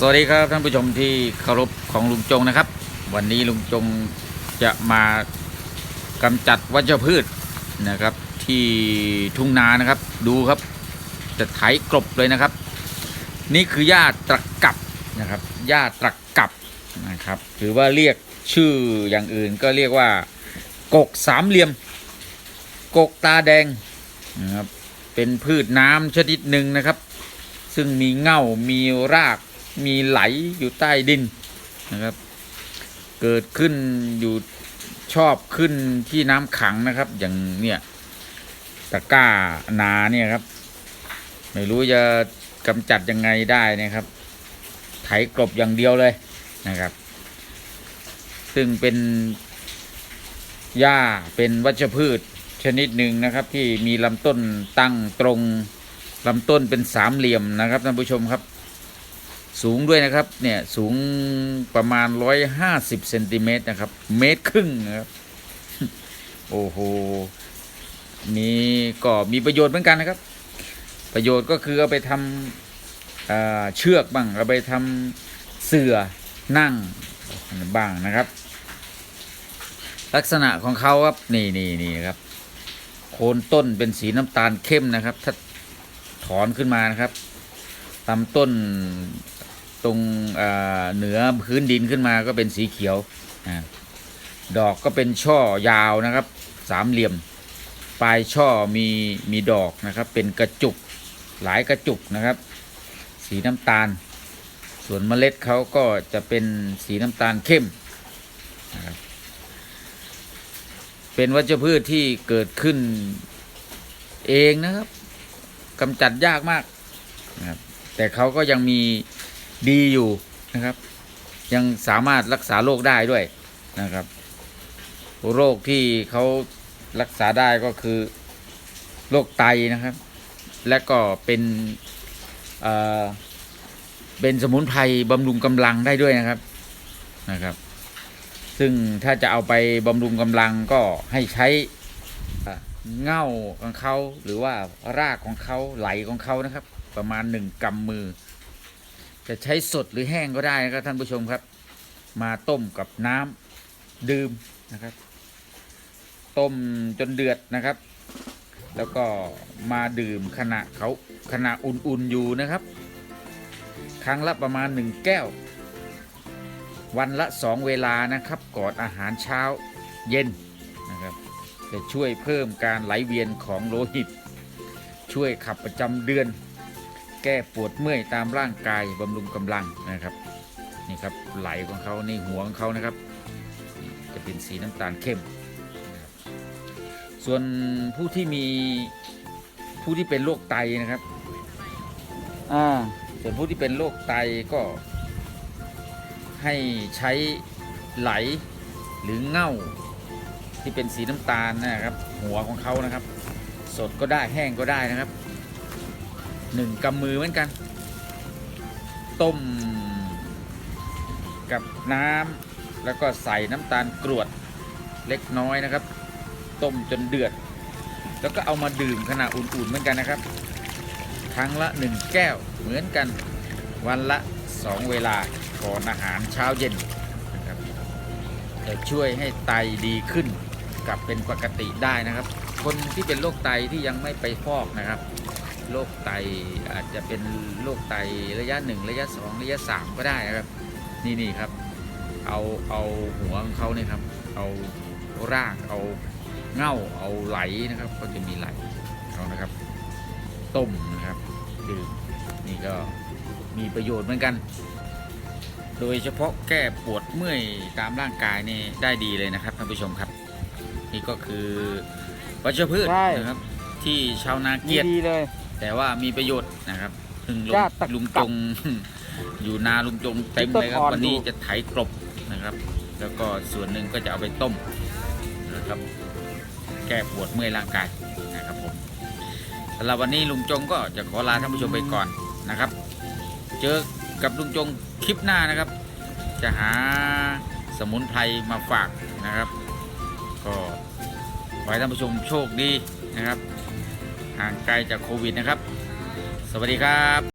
สวัสดีครับท่านผู้ชมที่เคารพของลุงจงนะครับ วันนี้ลุงจงจะมากำจัดวัชพืชนะครับ ที่ทุ่งนานะครับ ดูครับจะไถกลบเลยนะครับ นี่คือหญ้าตะกับนะครับหญ้าตะกับนะครับหรือว่าเรียกชื่ออย่างอื่นก็เรียกว่า กกสามเหลี่ยม กกตาแดงนะครับเป็นพืชน้ำชนิดหนึ่งนะครับ ซึ่งมีเง่ามีราก มีไหลอยู่ใต้ดินนะครับ เกิดขึ้นอยู่ชอบขึ้นที่น้ำขังนะครับ อย่างเนี่ยตะก้านาเนี่ยครับ ไม่รู้จะกำจัดยังไงได้นะครับ ไถกลบอย่างเดียวเลยนะครับ ซึ่งเป็นหญ้าเป็นวัชพืชชนิดหนึ่งนะครับ ที่มีลำต้นตั้งตรงลำต้นเป็นสามเหลี่ยมนะครับท่านผู้ชมครับ สูงด้วยนะครับเนี่ยสูงประมาณร้อยห้าสิบเซนติเมตรนะครับ เมตรครึ่งนะครับโอ้โหนี่ก็มีประโยชน์เหมือนกันนะครับ ประโยชน์ก็คือเอาไปทำเอ่อเชือกบ้างเอาไปทำเสื่อนั่งบ้างนะครับ ลักษณะของเขาครับนี่นี่นี่ครับ โคนต้นเป็นสีน้ำตาลเข้มนะครับ ถ้าถอนขึ้นมานะครับลำต้น ตรงเหนือพื้นดินขึ้นมาก็เป็นสีเขียวอดอกก็เป็นช่อยาวนะครับ สามเหลี่ยม ปลายช่อมีมีดอกนะครับ เป็นกระจุกหลายกระจุกนะครับ สีน้ำตาล ส่วนเมล็ดเขาก็จะเป็นสีน้ำตาลเข้มนะครับเป็นวัชพืชที่เกิดขึ้นเองนะครับกำจัดยากมากนะครับแต่เขาก็ยังมี ดีอยู่นะครับ ยังสามารถรักษาโรคได้ด้วยนะครับ โรคที่เขารักษาได้ก็คือโรคไตนะครับ และก็เป็นเอ่อเป็นสมุนไพรบำรุงกำลังได้ด้วยนะครับนะครับ ซึ่งถ้าจะเอาไปบำรุงกำลังก็ให้ใช้เง่าของเขาหรือว่ารากของเขาไหลของเขานะครับ ประมาณหนึ่งกำมือ จะใช้สดหรือแห้งก็ได้นะครับท่านผู้ชมครับ มาต้มกับน้ำดื่มนะครับ ต้มจนเดือดนะครับ แล้วก็มาดื่มขณะเขาขณะอุ่นๆอยู่นะครับ ครั้งละประมาณหนึ่งแก้ว วันละสองเวลานะครับก่อนอาหารเช้าเย็นนะครับจะช่วยเพิ่มการไหลเวียนของโลหิต ช่วยขับประจำเดือน แก้ปวดเมื่อยตามร่างกายบำรุงกำลังนะครับนี่ครับไหลของเขานี่หัวของเขานะครับนี่จะเป็นสีน้ำตาลเข้มนะครับส่วนผู้ที่มีผู้ที่เป็นโรคไตนะครับอ่าส่วนผู้ที่เป็นโรคไตก็ให้ใช้ไหลหรือเง่าที่เป็นสีน้ำตาลนะครับ หัวของเขานะครับ สดก็ได้แห้งก็ได้นะครับ หนึ่งกำมือเหมือนกัน ต้ม กับน้ำแล้วก็ใส่น้ำตาลกรวดเล็กน้อยนะครับ ต้มจนเดือด แล้วก็เอามาดื่มขณะอุ่นๆเหมือนกันนะครับ ครั้งละหนึ่งแก้วเหมือนกันวันละสองเวลาก่อนอาหารเช้าเย็นนะครับจะช่วยให้ไตดีขึ้นกลับเป็นปกติได้นะครับ คนที่เป็นโรคไตที่ยังไม่ไปฟอกนะครับ โรคไตอาจจะเป็นโรคไตระยะหนึ่งระยะสองระยะสามก็ได้นะครับ นี่นี่ครับ เอาเอาหัวของเขาเนี่ยครับ เอารากเอาเง่าเอาไหลนะครับ ก็จะมีไหลเขานะครับ ต้มนะครับดื่มนี่ก็มีประโยชน์เหมือนกัน โดยเฉพาะแก้ปวดเมื่อยตามร่างกายนี่ได้ดีเลยนะครับท่านผู้ชมครับ นี่ก็คือวัชพืชใช่นะครับที่ชาวนาเกดีลียดดีเลย แต่ว่ามีประโยชน์นะครับซึ่งลุงญาติตะลุงกัจบงอยู่นาลุงจงเต็มเลยครับต้นอ่อนวันนี้อยู่จะไถกลบนะครับ แล้วก็ส่วนหนึ่งก็จะเอาไปต้มนะครับ แก้ปวดเมื่อยร่างกายนะครับผมสำหรับวันนี้ลุงจงก็จะขอลาท่านผู้ชมไปก่อนนะครับ เจอกับลุงจงคลิปหน้านะครับ จะหาสมุนไพรมาฝากนะครับ ก็ขอให้ท่านผู้ชมโชคดีนะครับ ห่างไกลจากโควิดนะครับ สวัสดีครับ